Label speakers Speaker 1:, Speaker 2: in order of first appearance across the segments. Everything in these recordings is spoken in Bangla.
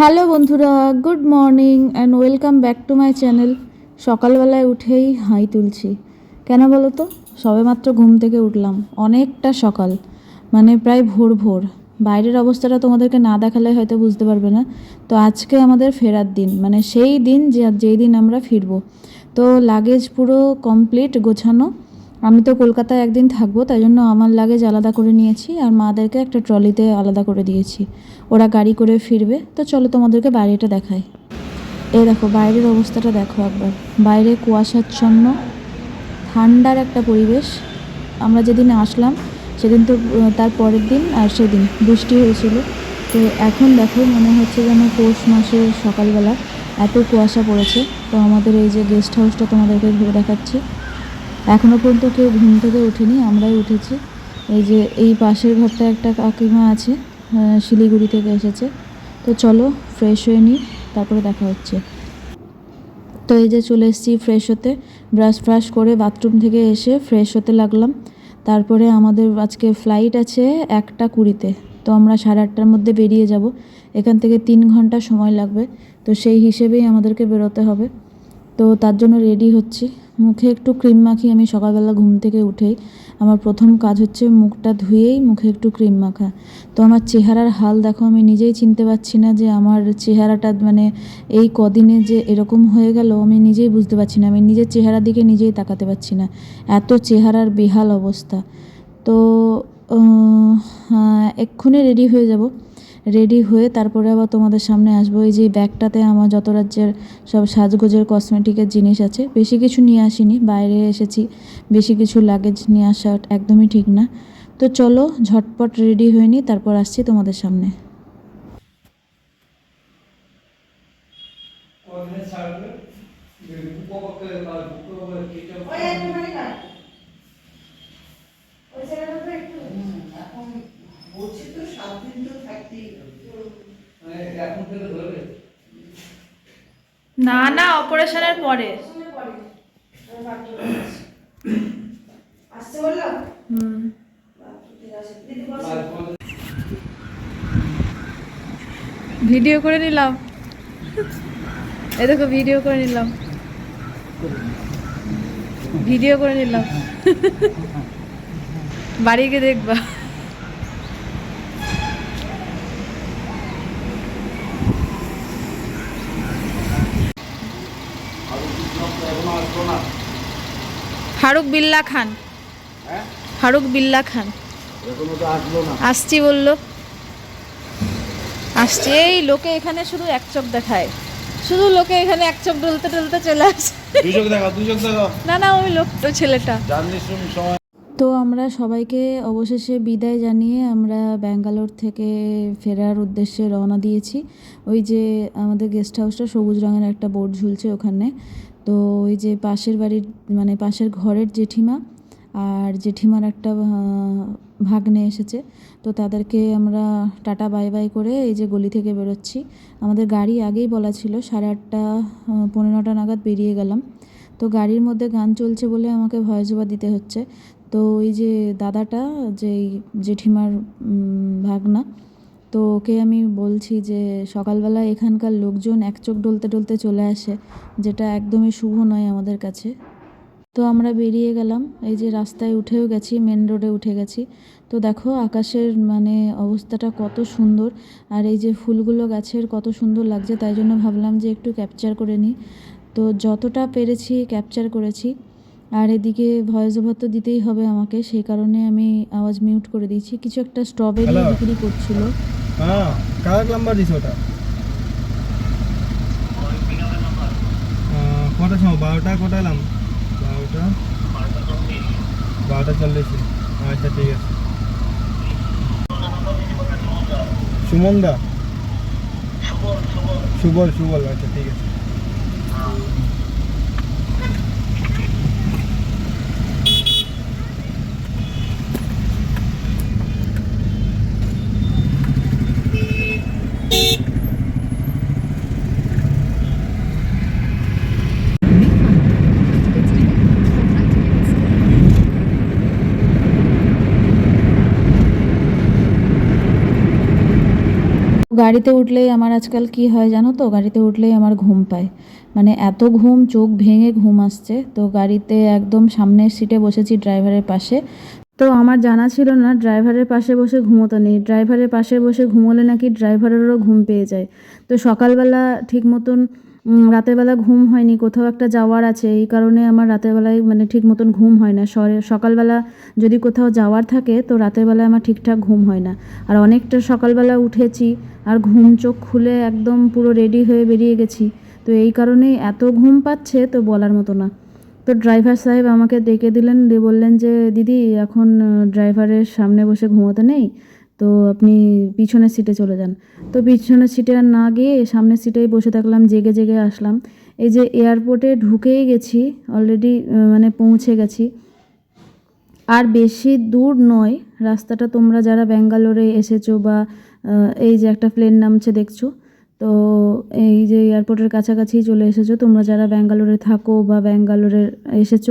Speaker 1: হ্যালো বন্ধুরা, good morning and welcome back to my channel সকালবেলায় উঠেই হাই তুলছি। কেন বলো তো? সবেমাত্র ঘুম থেকে উঠলাম। অনেকটা সকাল। মানে প্রায় ভোর ভোর। বাইরের অবস্থাটা তোমাদেরকে না দেখালে হয়তো বুঝতে পারবে না। তো আজকে আমাদের ফেরার দিন। মানে সেই দিন যে যেই দিন আমরা ফিরবো। তো লাগেজ পুরো কমপ্লিট গোছানো। আমি তো কলকাতায় একদিন থাকব, তাই জন্য আমার লাগেজ আলাদা করে নিয়েছি আর মাদেরকে একটা ট্রলিতে আলাদা করে দিয়েছি। ওরা গাড়ি করে ফিরবে, তো চলো তোমাদেরকে বাইরেটা দেখায় এই দেখো, বাইরের অবস্থাটা দেখো একবার। বাইরে কুয়াশাচ্ছন্ন, ঠান্ডার একটা পরিবেশ। আমরা যেদিন আসলাম, সেদিন তো তার পরের দিন আর সেদিন বৃষ্টি হয়েছিল। তো এখন দেখো, মনে হচ্ছে যেন পৌষ মাসের সকালবেলা এত কুয়াশা পড়েছে। তো আমাদের এই যে গেস্ট হাউসটা তোমাদেরকে ঘুরে দেখাচ্ছি। এখনও পর্যন্ত কেউ ঘুম থেকে ওঠেনি, আমরাই উঠেছি। এই যে, এই পাশের ঘরটা একটা কাকিমা আছে শিলিগুড়ি থেকে এসেছে। তো চলো ফ্রেশ হয়ে নিই, তারপরে দেখা হচ্ছে। তো এই যে চলে এসেছি ফ্রেশ হতে। ব্রাশ ফ্রাশ করে বাথরুম থেকে এসে ফ্রেশ হতে লাগলাম। তারপরে আমাদের আজকে ফ্লাইট আছে একটা কুড়িতে। তো আমরা সাড়ে আটটার মধ্যে বেরিয়ে যাব। এখান থেকে তিন ঘণ্টা সময় লাগবে। তো সেই হিসেবেই আমাদেরকে বেরোতে হবে। তো তার জন্য রেডি হচ্ছি। মুখে একটু ক্রিম মাখি আমি সকালবেলা ঘুম থেকে উঠেই আমার প্রথম কাজ হচ্ছে মুখটা ধুয়েই মুখে একটু ক্রিম মাখা। তো আমার চেহারার হাল দেখো আমি নিজেই চিনতে পারছি না যে আমার চেহারাটা মানে এই কদিনে যে এরকম হয়ে গেল আমি নিজেই বুঝতে পারছি না। আমি নিজের চেহারার দিকে নিজেই তাকাতে পারছি না। এত চেহারার বেহাল অবস্থা। তো হ্যাঁ, এক্ষুনি রেডি হয়ে যাব। রেডি হয়ে তারপরে আবার তোমাদের সামনে আসব। এই যে ব্যাগটাতে আমার যত রাজ্যের সব সাজগোজের কসমেটিকের জিনিস আছে, বেশি কিছু নিয়ে আসিনি, বাইরে এসেছি। বেশি কিছু লাগেজ নিয়ে আসা একদমই ঠিক না। তো চলো, ঝটপট রেডি হয়ে নিই তারপর আসছি তোমাদের সামনে
Speaker 2: ওখানে ছাড়বে উপপক্ষে বা উপপক্ষে কেটে
Speaker 3: ওই একটুখানি কাট। ওই জায়গাটাতে একটু
Speaker 4: এখন বলছি তো সাত দিন তো থাকতেই হবে।
Speaker 2: মানে এখন থেকে ধরবে
Speaker 1: না না অপারেশনের পরে। ভিডিও করে নিলাম। এই দেখো ভিডিও করে নিলাম। ভিডিও করে নিলাম। বাড়ি গিয়ে দেখবা
Speaker 2: এখনও আসব না
Speaker 1: ফারুক বিল্লা খান।
Speaker 2: হ্যাঁ?
Speaker 1: ফারুক বিল্লা খান।
Speaker 2: এখনও তো আসব না।
Speaker 1: আসছি বলল। আসছে। এই লোকে এখানে শুধু এক চোখ দেখায়। শুধু লোকে এখানে এক চোখ ডলতে ডলতে চলে আসে। না না ওই লোকটা ছেলেটা। তো আমরা সবাইকে অবশেষে বিদায় জানিয়ে আমরা ব্যাঙ্গালোর থেকে ফেরার উদ্দেশ্যে রওনা দিয়েছি। ওই যে আমাদের গেস্ট হাউসটা সবুজ রঙের একটা বোর্ড ঝুলছে ওখানে। তো ওই যে পাশের বাড়ির মানে পাশের ঘরের জেঠিমা আর জেঠিমার একটা ভাগ্নে এসেছে। তো তাদেরকে আমরা টাটা বাই বাই করে এই যে গলি থেকে বেরোচ্ছি। আমাদের গাড়ি আগেই বলা ছিল সাড়ে আটটা আহ, পৌনে নটা নাগাদ বেরিয়ে গেলাম। তো গাড়ির মধ্যে গান চলছে বলে আমাকে ভয়েস ওভার দিতে হচ্ছে। তো ওই যে দাদাটা যে জেঠিমার ভাগনা তো ওকে আমি বলছি যে সকালবেলা এখানকার লোকজন এক চোখ ডলতে ডলতে চলে আসে যেটা একদমই শুভ নয় আমাদের কাছে। তো আমরা বেরিয়ে গেলাম এই যে রাস্তায় উঠেও গেছি মেন রোডে উঠে গেছি। তো দেখো আকাশের মানে অবস্থাটা কত সুন্দর আর এই যে ফুলগুলো গাছের কত সুন্দর লাগছে তাই জন্য ভাবলাম যে একটু ক্যাপচার করে নিই। তো যতটা পেরেছি ক্যাপচার করেছি আর এদিকে ভয়েস ওভার তো দিতেই হবে আমাকে সেই কারণে আমি আওয়াজ মিউট করে দিয়েছি। কিছু একটা স্ট্রবেরি বিক্রি করছিল।
Speaker 5: হ্যাঁ কার নাম্বার দিস ওটা? কটার সময়? বারোটা কটা এলাম? বারোটা? বারোটা চল্লিশে। আচ্ছা ঠিক আছে। সুমন দা সুবল সুবল আচ্ছা ঠিক আছে।
Speaker 1: গাড়িতে উঠলেই আমার আজকাল কি হয় জানো তো? গাড়িতে উঠলেই আমার ঘুম পায়। মানে এত ঘুম, চোখ ভেঙে ঘুম আসছে। তো গাড়িতে একদম সামনের সিটে বসেছি ড্রাইভারের পাশে। তো আমার জানা ছিল না ড্রাইভারের পাশে বসে ঘুমোতে নেই। ড্রাইভারের পাশে বসে ঘুমোলে নাকি ড্রাইভারেরও ঘুম পেয়ে যায়। তো সকালবেলা ঠিক মতন রাতের বেলা ঘুম হয়নি, কোথাও একটা যাওয়ার আছে, এই কারণে আমার রাতের বেলায় মানে ঠিক মতন ঘুম হয় না। সকালবেলা যদি কোথাও যাওয়ার থাকে, তো রাতের বেলায় আমার ঠিকঠাক ঘুম হয় না। আর অনেকটা সকালবেলা উঠেছি, আর ঘুম চোখ খুলে একদম পুরো রেডি হয়ে বেরিয়ে গেছি। তো এই কারণেই এত ঘুম পাচ্ছে, তো বলার মতো না। তো ড্রাইভার সাহেব আমাকে ডেকে দিলেন, দিয়ে বললেন যে, দিদি, এখন ড্রাইভারের সামনে বসে ঘুমোতে নেই? তো আপনি পিছনের সিটে চলে যান। তো পিছনের সিটে আর না গিয়ে সামনের সিটেই বসে থাকলাম, জেগে জেগে আসলাম। এই যে এয়ারপোর্টে ঢুকেই গেছি অলরেডি মানে পৌঁছে গেছি। আর বেশি দূর নয়, রাস্তাটা তোমরা যারা ব্যাঙ্গালোরে এসেছ বা এই যে একটা প্লেন নামছে দেখছ, তো এই যে এয়ারপোর্টের কাছাকাছি চলে এসেছ, তোমরা যারা ব্যাঙ্গালোরে থাকো বা ব্যাঙ্গালোরে এসেছ,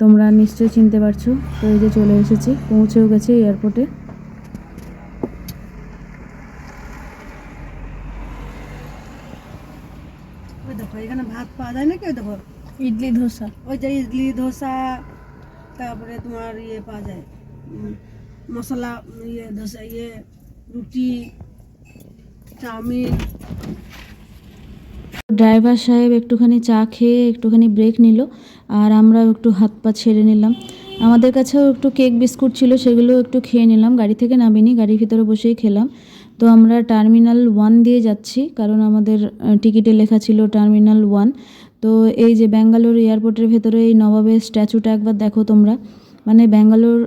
Speaker 1: তোমরা নিশ্চয়ই চিনতে পারছ। তো এই যে চলে এসেছি, পৌঁছেও গেছি এয়ারপোর্টে
Speaker 3: ওই দেখো এখানে যায় নাকি ওই দেখো?
Speaker 1: ইডলি ধোসা।
Speaker 3: ওই যে ইডলি ধোসা তারপরে তোমার ইয়ে পাওয়া যায় মশলা ইয়ে ধোসা ইয়ে রুটি চাউমিন।
Speaker 1: ড্রাইভার সাহেব একটুখানি চা খেয়ে একটুখানি ব্রেক নিল আর আমরাও একটু হাত পা ছেড়ে নিলাম। আমাদের কাছেও একটু কেক বিস্কুট ছিল সেগুলো একটু খেয়ে নিলাম। গাড়ি থেকে নামিনি গাড়ির ভিতরে বসেই খেলাম। তো আমরা টার্মিনাল ওয়ান দিয়ে যাচ্ছি, কারণ আমাদের টিকিটে লেখা ছিল টার্মিনাল ওয়ান। তো এই যে ব্যাঙ্গালোর এয়ারপোর্টের ভেতরে এই নবাবের স্ট্যাচুটা একবার দেখো তোমরা। মানে ব্যাঙ্গালোর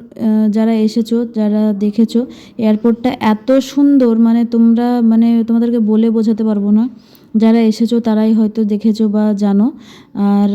Speaker 1: যারা এসেছ, যারা দেখেছ, এয়ারপোর্টটা এত সুন্দর মানে তোমরা মানে তোমাদেরকে বলে বোঝাতে পারব না। যারা এসেছ তারাই হয়তো দেখেছ বা জানো। আর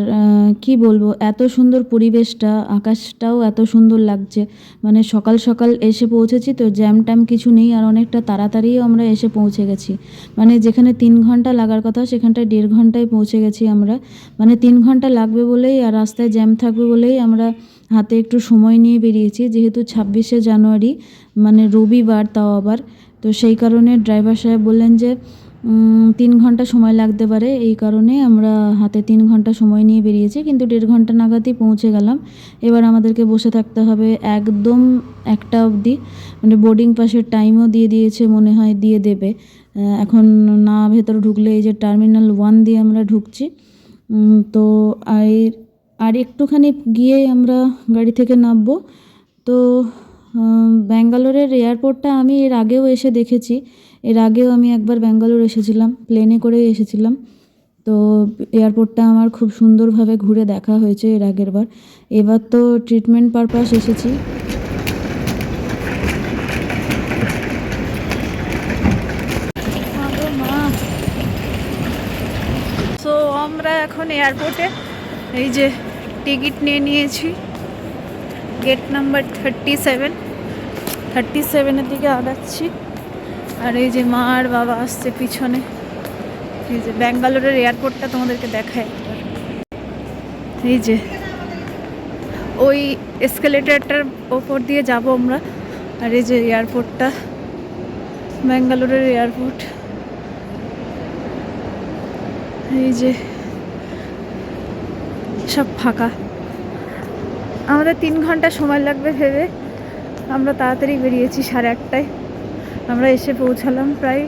Speaker 1: কি বলব, এত সুন্দর পরিবেশটা, আকাশটাও এত সুন্দর লাগছে। মানে সকাল সকাল এসে পৌঁছেছি তো জ্যাম ট্যাম কিছু নেই আর অনেকটা তাড়াতাড়িও আমরা এসে পৌঁছে গেছি। মানে যেখানে তিন ঘণ্টা লাগার কথা সেখানটায় দেড় ঘন্টায় পৌঁছে গেছি আমরা। মানে তিন ঘণ্টা লাগবে বলেই আর রাস্তায় জ্যাম থাকবে বলেই আমরা হাতে একটু সময় নিয়ে বেরিয়েছি। যেহেতু ছাব্বিশে জানুয়ারি মানে রবিবার তাও আবার। তো সেই কারণে ড্রাইভার সাহেব বললেন যে তিন ঘণ্টা সময় লাগতে পারে। এই কারণে আমরা হাতে তিন ঘণ্টা সময় নিয়ে বেরিয়েছি, কিন্তু দেড় ঘণ্টা নাগাদই পৌঁছে গেলাম। এবার আমাদেরকে বসে থাকতে হবে একদম একটা অবধি। মানে বোর্ডিং পাসের টাইমও দিয়ে দিয়েছে, মনে হয় দিয়ে দেবে। এখন না ভেতরে ঢুকলে এই যে টার্মিনাল ওয়ান দিয়ে আমরা ঢুকছি। তো আর আর একটুখানি গিয়ে আমরা গাড়ি থেকে নামবো। তো ব্যাঙ্গালোরের এয়ারপোর্টটা আমি এর আগেও এসে দেখেছি। এর আগেও আমি একবার ব্যাঙ্গালোর এসেছিলাম প্লেনে করেই এসেছিলাম। তো এয়ারপোর্টটা আমার খুব সুন্দরভাবে ঘুরে দেখা হয়েছে এর আগের বার। এবার তো ট্রিটমেন্ট পারপাস এসেছি।
Speaker 6: সো আমরা এখন এয়ারপোর্টে এই যে টিকিট নিয়ে নিয়েছি। Gate number thirty seven thirty সেভেনের দিকে আগাচ্ছি। আর এই যে মা আর বাবা আসছে পিছনে। এই যে ব্যাঙ্গালোরের এয়ারপোর্টটা তোমাদেরকে দেখায় একবার এই যে ওই এসকেলেটারটার ওপর দিয়ে যাব আমরা। আর এই যে এয়ারপোর্টটা, ব্যাঙ্গালোরের এয়ারপোর্ট। এই যে সব ফাঁকা। আমাদের তিন ঘণ্টা সময় লাগবে ভেবে। আমরা তাড়াতাড়ি বেরিয়েছি সাড়ে আটটায়। আমরা এসে পৌঁছালাম প্রায়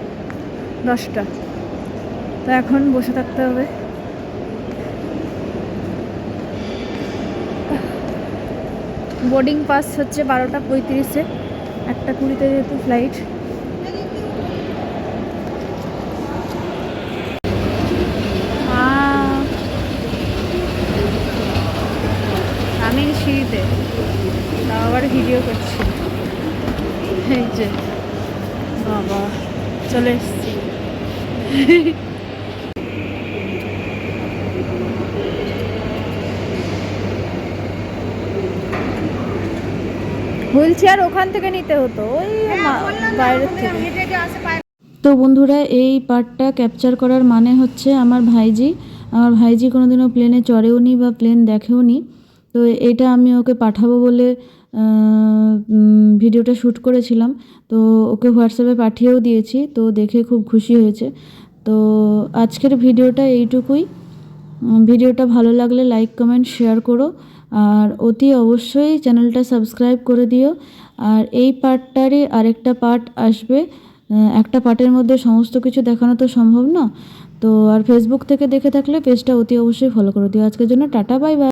Speaker 6: দশটা। তো এখন বসে থাকতে হবে। বোর্ডিং পাস হচ্ছে বারোটা পঁয়ত্রিশে, একটা কুড়িতে যেহেতু ফ্লাইট আমি সিঁড়িতে, তাও আবার ভিডিও করছি। এই যে। বাবা চলে এসছি। হুইল চেয়ার ওখান থেকে নিতে হতো ওই বাইরের থেকে।
Speaker 1: তো বন্ধুরা এই পার্টটা ক্যাপচার করার মানে হচ্ছে আমার ভাইজি। আমার ভাইজি কোনোদিনও প্লেনে চড়েও নি বা প্লেন দেখেও নি তো এটা আমি ওকে পাঠাবো বলে ভিডিওটা শ্যুট করেছিলাম। তো ওকে হোয়াটসঅ্যাপে পাঠিয়েও দিয়েছি। তো দেখে খুব খুশি হয়েছে। তো আজকের ভিডিওটা এইটুকুই। ভিডিওটা ভালো লাগলে লাইক, কমেন্ট, শেয়ার করো। আর অতি অবশ্যই চ্যানেলটা সাবস্ক্রাইব করে দিও। আর এই পার্টটারই আরেকটা পার্ট আসবে। একটা পার্টের মধ্যে সমস্ত কিছু দেখানো তো সম্ভব না। তো আর ফেসবুক থেকে দেখে থাকলে পেজটা অতি অবশ্যই ফলো করে দিও। আজকের জন্য টাটা বাই বাই